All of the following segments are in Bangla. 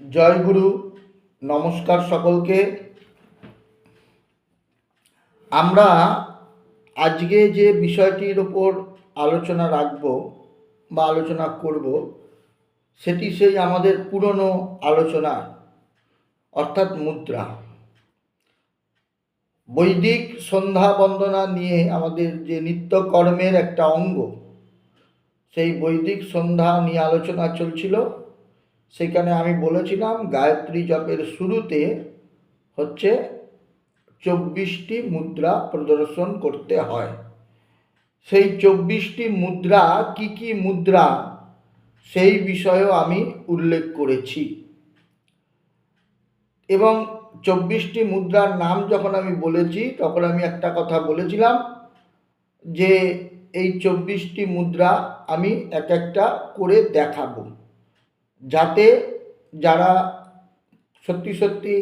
জয় গুরু, নমস্কার সকলকে। আমরা আজকে যে বিষয়টির ওপর আলোচনা রাখব বা আলোচনা করব, সেটি সেই আমাদের পুরনো আলোচনা, অর্থাৎ মুদ্রা। বৈদিক সন্ধ্যা বন্দনা নিয়ে আমাদের যে নিত্যকর্মের একটা অঙ্গ, সেই বৈদিক সন্ধ্যা নিয়ে আলোচনা চলছিল। সেখানে আমি বলেছিলাম, গায়ত্রী জপের শুরুতে হচ্ছে চব্বিশটি মুদ্রা প্রদর্শন করতে হয়। সেই চব্বিশটি মুদ্রা কি কি মুদ্রা সেই বিষয়েও আমি উল্লেখ করেছি। এবং চব্বিশটি মুদ্রার নাম যখন আমি বলেছি, তখন আমি একটা কথা বলেছিলাম যে এই চব্বিশটি মুদ্রা আমি এক একটা করে দেখাবো। যাতে যারা সত্যি সত্যি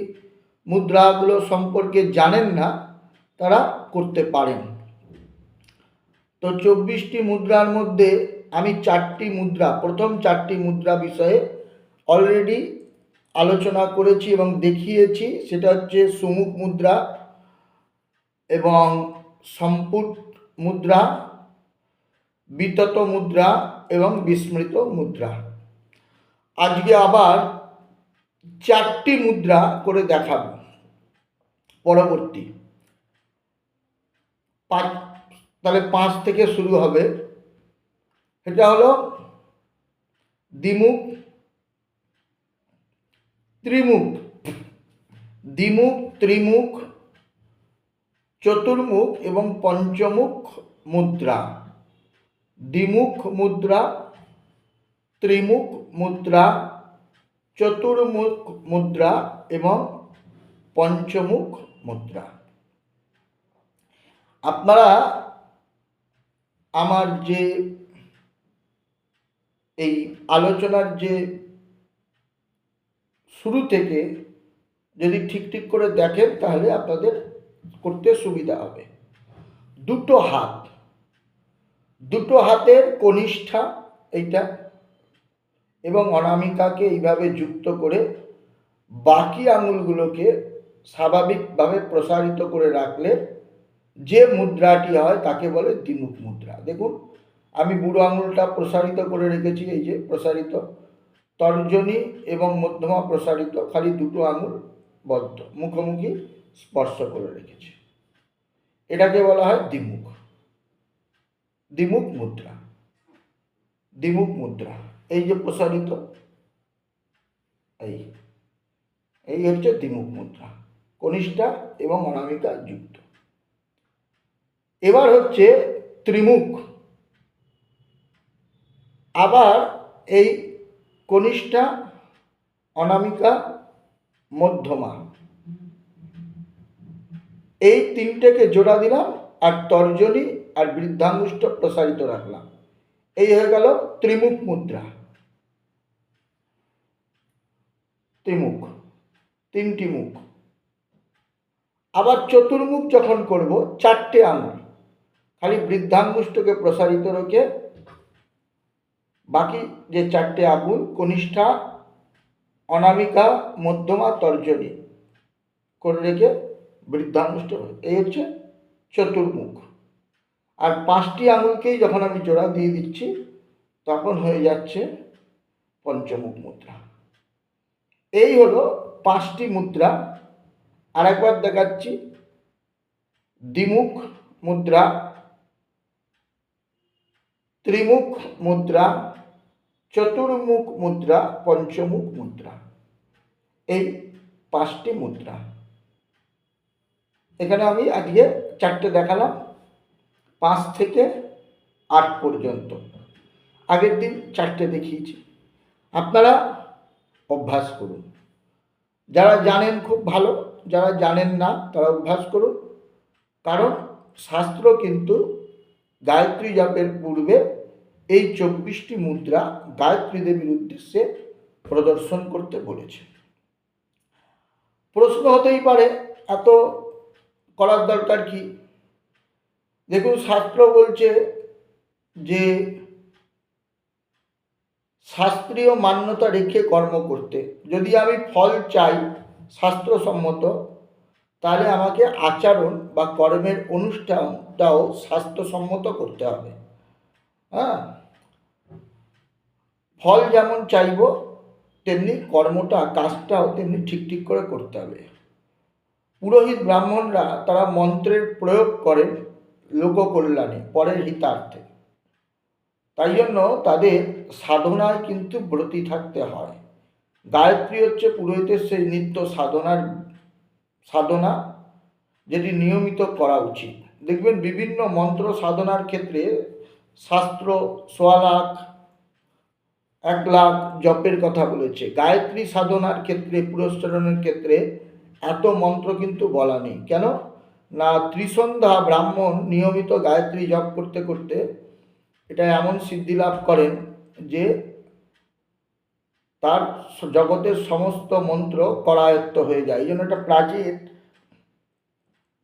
মুদ্রাগুলো সম্পর্কে জানেন না, তারা করতে পারেন। তো চব্বিশটি মুদ্রার মধ্যে আমি চারটি মুদ্রা, প্রথম চারটি মুদ্রা বিষয়ে অলরেডি আলোচনা করেছি এবং দেখিয়েছি, সেটা হচ্ছে সুমুখ মুদ্রা এবং সম্পুট মুদ্রা, বিতত মুদ্রা এবং বিস্মৃত মুদ্রা। আজকে আবার চারটি মুদ্রা করে দেখাব। পরবর্তী। পাঁচ, তাহলে পাঁচ থেকে শুরু হবে। এটা হলো দ্বিমুখ, ত্রিমুখ দ্বিমুখ, ত্রিমুখ, চতুর্মুখ এবং পঞ্চমুখ মুদ্রা। দ্বিমুখ মুদ্রা ত্রিমুখ মুদ্রা, চতুর্মুখ মুদ্রা এবং পঞ্চমুখ মুদ্রা। আপনারা আমার যে এই আলোচনার যে শুরু থেকে যদি ঠিক ঠিক করে দেখেন, তাহলে আপনাদের করতে সুবিধা হবে। দুটো হাত। দুটো হাতের কনিষ্ঠা, এইটা এবং অনামিকাকে এইভাবে যুক্ত করে বাকি আঙুলগুলোকে স্বাভাবিকভাবে প্রসারিত করে রাখলে যে মুদ্রাটি হয় তাকে বলে দ্বিমুখ মুদ্রা। দেখুন, আমি বুড়ো আঙুলটা প্রসারিত করে রেখেছি, এই যে প্রসারিত। তর্জনী এবং মধ্যমা প্রসারিত, খালি দুটো আঙুল বদ্ধ, মুখোমুখি স্পর্শ করে রেখেছি। এটাকে বলা হয় দ্বিমুখ। দ্বিমুখ মুদ্রা। দ্বিমুখ মুদ্রা। এই যে প্রসারিত, এই এই হচ্ছে দ্বিমুখ মুদ্রা, কনিষ্ঠা এবং অনামিকা যুক্ত। এবার হচ্ছে ত্রিমুখ। আবার এই কনিষ্ঠা, অনামিকা, মধ্যমা, এই তিনটেকে জোড়া দিলাম আর তর্জনী আর বৃদ্ধাঙ্গুষ্ঠ প্রসারিত রাখলাম। এই হয়ে গেল ত্রিমুখ মুদ্রা। ত্রিমুখ তিনটি মুখ। আবার চতুর্মুখ যখন করব, চারটে আঙুল। খালি বৃদ্ধাঙ্গুষ্ঠকে প্রসারিত রেখে বাকি যে চারটে আঙুল, কনিষ্ঠা, অনামিকা, মধ্যমা, তর্জনী, করে রেখে বৃদ্ধাঙ্গুষ্ঠ এই হচ্ছে চতুর্মুখ। আর পাঁচটি আঙুলকেই যখন আমি জোড়া দিয়ে দিচ্ছি, তখন হয়ে যাচ্ছে পঞ্চমুখ মুদ্রা। এই হলো পাঁচটি মুদ্রা। আরেকবার দেখাচ্ছি। দ্বিমুখ মুদ্রা, ত্রিমুখ মুদ্রা, চতুর্মুখ মুদ্রা, পঞ্চমুখ মুদ্রা। এই পাঁচটি মুদ্রা। এখানে আমি আজকে চারটে দেখালাম, পাঁচ থেকে আট পর্যন্ত। আগের দিন চারটে দেখিয়েছি। আপনারা অভ্যাস করুন। যারা জানেন খুব ভালো, যারা জানেন না তারা অভ্যাস করুন। কারণ শাস্ত্র কিন্তু গায়ত্রী জপের পূর্বে এই চব্বিশটি মুদ্রা গায়ত্রী দেবীর উদ্দেশ্যে প্রদর্শন করতে বলেছে। প্রশ্ন হতেই পারে, এত করার দরকার কি? দেখুন, শাস্ত্র বলছে যে শাস্ত্রীয় মান্যতা রেখে কর্ম করতে। যদি আমি ফল চাই শাস্ত্রসম্মত, তাহলে আমাকে আচরণ বা কর্মের অনুষ্ঠানটাও স্বাস্থ্যসম্মত করতে হবে। হ্যাঁ? ফল যেমন চাইব, তেমনি কর্মটা, কাজটাও তেমনি ঠিক ঠিক করে করতে হবে। পুরোহিত ব্রাহ্মণরা তারা মন্ত্রের প্রয়োগ করেন লোককল্যাণে, পরের হিতার্থে। তাই জন্য তাদের সাধনায় কিন্তু ব্রতী থাকতে হয়। গায়ত্রী হচ্ছে পুরোহিতের সেই নিত্য সাধনার সাধনা যেটি নিয়মিত করা উচিত। দেখবেন বিভিন্ন মন্ত্র সাধনার ক্ষেত্রে শাস্ত্র সোয়া লাখ এক লাখ জপের কথা বলেছে। গায়ত্রী সাধনার ক্ষেত্রে পুরস্চরণের ক্ষেত্রে এত মন্ত্র কিন্তু বলা নেই। কেন? না, ত্রিসন্ধ্যা ব্রাহ্মণ নিয়মিত গায়ত্রী জপ করতে করতে এটা এমন সিদ্ধি লাভ করেন যে তার জগতের সমস্ত মন্ত্র করায়ত্ত হয়ে যায়। এই জন্য একটা প্রাচীন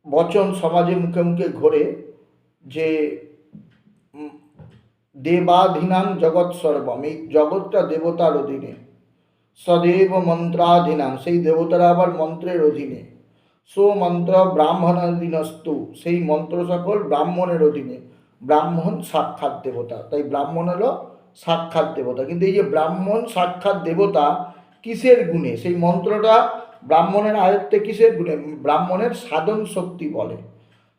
বচন সমাজে মুখে মুখে ঘোরে যে দেবাধীনাং জগৎ সর্বম, এই জগৎটা দেবতার অধীনে, সদেব মন্ত্রাধীনাং সেই দেবতারা আবার মন্ত্রের অধীনে, সো মন্ত্র ব্রাহ্মণাধীনস্তু, সেই মন্ত্র সকল ব্রাহ্মণের অধীনে ব্রাহ্মণ সাক্ষাৎ দেবতা। তাই ব্রাহ্মণ হলো সাক্ষাৎ দেবতা। কিন্তু এই যে ব্রাহ্মণ সাক্ষাৎ দেবতা কিসের গুণে? সেই মন্ত্রটা ব্রাহ্মণের আয়ত্তে কিসের গুণে? ব্রাহ্মণের সাধন শক্তি বলে।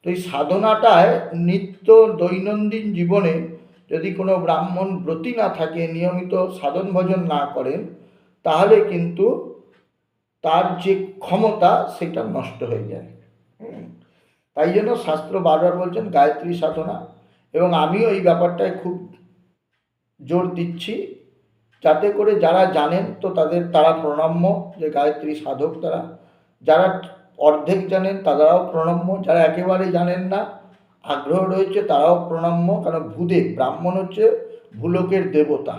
তো এই সাধনাটায় নিত্য দৈনন্দিন জীবনে যদি কোনো ব্রাহ্মণ ব্রতী না থাকে, নিয়মিত সাধন ভজন না করেন, তাহলে কিন্তু তার যে ক্ষমতা, সেটা নষ্ট হয়ে যায়। তাই জন্য শাস্ত্র বারবার বলছেন, গায়ত্রী সাধনা। এবং আমিও এই ব্যাপারটায় খুব জোর দিচ্ছি। যাতে করে যারা জানেন তো তাদের তারা প্রণম্য, যে গায়ত্রী সাধক তারা। যারা অর্ধেক জানেন তারাও প্রণম্য, যারা একেবারে জানেন না, আগ্রহ রয়েছে তারাও প্রণম্য, কারণ ভূদেব, ব্রাহ্মণ হচ্ছে ভূলোকের দেবতা,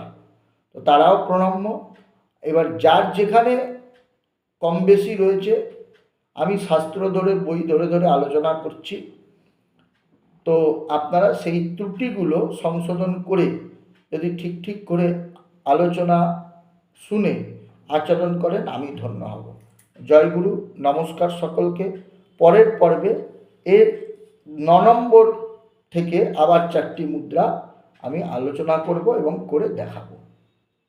তো তারাও প্রণম্য। এবার যার যেখানে কম বেশি রয়েছে, আমি শাস্ত্র ধরে, বই ধরে ধরে আলোচনা করছি। তো আপনারা সেই ত্রুটিগুলো সংশোধন করে যদি ঠিক ঠিক করে আলোচনা শুনে আচরণ করেন, আমি ধন্য হব। জয় গুরু, নমস্কার সকলকে। পরের পর্বে এর ন নম্বর থেকে আবার চারটি মুদ্রা আমি আলোচনা করব এবং করে দেখাবো।